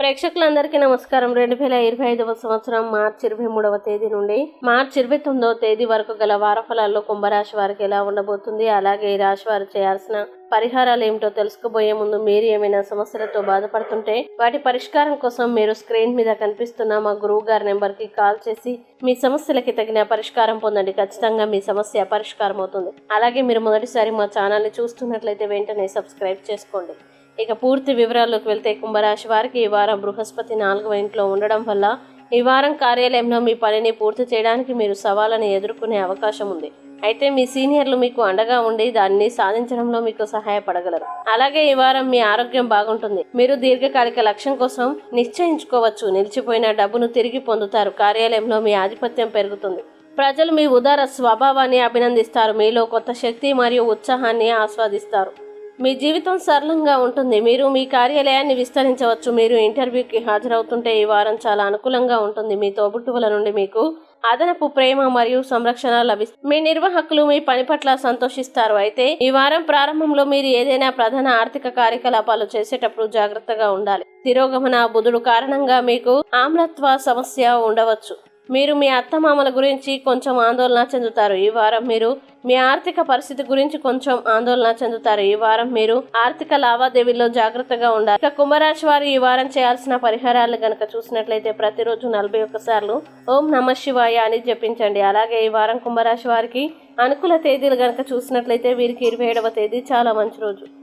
ప్రేక్షకులందరికీ నమస్కారం. రెండు వేల ఇరవై ఐదవ సంవత్సరం మార్చి ఇరవై మూడవ తేదీ నుండి మార్చి ఇరవై తొమ్మిదవ తేదీ వరకు గల వారఫలాల్లో కుంభరాశి వారికి ఎలా ఉండబోతుంది అలాగే ఈ రాశి వారు చేయాల్సిన పరిహారాలు ఏమిటో తెలుసుకోబోయే ముందు మీరు ఏమైనా సమస్యలతో బాధపడుతుంటే వాటి పరిష్కారం కోసం మీరు స్క్రీన్ మీద కనిపిస్తున్న మా గురువు గారి నెంబర్కి కాల్ చేసి మీ సమస్యలకి తగిన పరిష్కారం పొందండి. ఖచ్చితంగా మీ సమస్య పరిష్కారం అవుతుంది అలాగే మీరు మొదటిసారి మా ఛానల్ని చూస్తున్నట్లయితే వెంటనే సబ్స్క్రైబ్ చేసుకోండి. ఇక పూర్తి వివరాల్లోకి వెళ్తే కుంభరాశి వారికి ఈ వారం బృహస్పతి నాలుగవ ఇంట్లో ఉండడం వల్ల ఈ వారం కార్యాలయంలో మీ పనిని పూర్తి చేయడానికి మీరు సవాళ్ళని ఎదుర్కొనే అవకాశం ఉంది. అయితే మీ సీనియర్లు మీకు అండగా ఉండి దాన్ని సాధించడంలో మీకు సహాయపడగలరు. అలాగే ఈ వారం మీ ఆరోగ్యం బాగుంటుంది. మీరు దీర్ఘకాలిక లక్ష్యం కోసం నిశ్చయించుకోవచ్చు. నిలిచిపోయిన డబ్బును తిరిగి పొందుతారు. కార్యాలయంలో మీ ఆధిపత్యం పెరుగుతుంది. ప్రజలు మీ ఉదార స్వభావాన్ని అభినందిస్తారు. మీలో కొత్త శక్తి మరియు ఉత్సాహాన్ని ఆస్వాదిస్తారు. మీ జీవితం సరళంగా ఉంటుంది. మీరు మీ కార్యాలయాన్ని విస్తరించవచ్చు. మీరు ఇంటర్వ్యూకి హాజరవుతుంటే ఈ వారం చాలా అనుకూలంగా ఉంటుంది. మీ తోబుట్టువుల నుండి మీకు అదనపు ప్రేమ మరియు సంరక్షణ లభిస్తుంది మీ నిర్వాహకులు మీ పని పట్ల సంతోషిస్తారు. అయితే ఈ వారం ప్రారంభంలో మీరు ఏదైనా ప్రధాన ఆర్థిక కార్యకలాపాలు చేసేటప్పుడు జాగ్రత్తగా ఉండాలి. తిరోగమన బుధుడు కారణంగా మీకు ఆమ్లత్వ సమస్య ఉండవచ్చు. మీరు మీ అత్తమామల గురించి కొంచెం ఆందోళన చెందుతారు. ఈ వారం మీరు మీ ఆర్థిక పరిస్థితి గురించి కొంచెం ఆందోళన చెందుతారు. ఈ వారం మీరు ఆర్థిక లావాదేవీల్లో జాగ్రత్తగా ఉండాలి. ఇక కుంభరాశి వారు ఈ వారం చేయాల్సిన పరిహారాలు గనక చూసినట్లయితే ప్రతిరోజు నలభై ఒక్క సార్లు ఓం నమ శివాయ అని జపించండి. అలాగే ఈ వారం కుంభరాశి వారికి అనుకూల తేదీలు గనక చూసినట్లయితే వీరికి ఇరవై ఏడవ తేదీ చాలా మంచి రోజు.